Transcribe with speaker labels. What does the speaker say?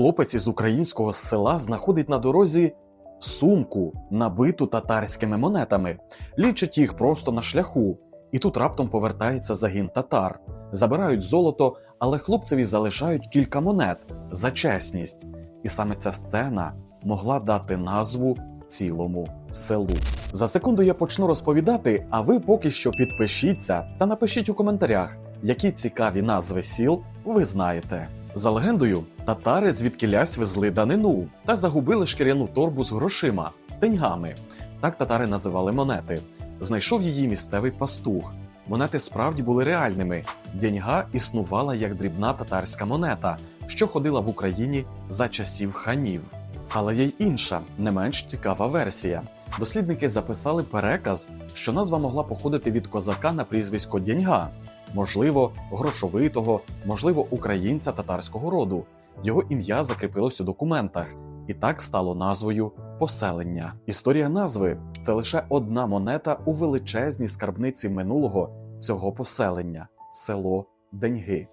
Speaker 1: Хлопець із українського села знаходить на дорозі сумку, набиту татарськими монетами, лічить їх просто на шляху. І тут раптом повертається загін татар, забирають золото, але хлопцеві залишають кілька монет за чесність. І саме ця сцена могла дати назву цілому селу. За секунду я почну розповідати, а ви поки що підпишіться та напишіть у коментарях, які цікаві назви сіл ви знаєте. За легендою, татари звідкілясь везли данину та загубили шкіряну торбу з грошима, деньгами. Так татари називали монети. Знайшов її місцевий пастух. Монети справді були реальними. Деньга існувала як дрібна татарська монета, що ходила в Україні за часів ханів. Але є й інша, не менш цікава версія. Дослідники записали переказ, що назва могла походити від козака на прізвисько Дєньга, можливо, грошовитого, можливо, українця татарського роду. Його ім'я закріпилось у документах, і так стало назвою поселення. Історія назви це лише одна монета у величезній скарбниці минулого цього поселення село Деньги.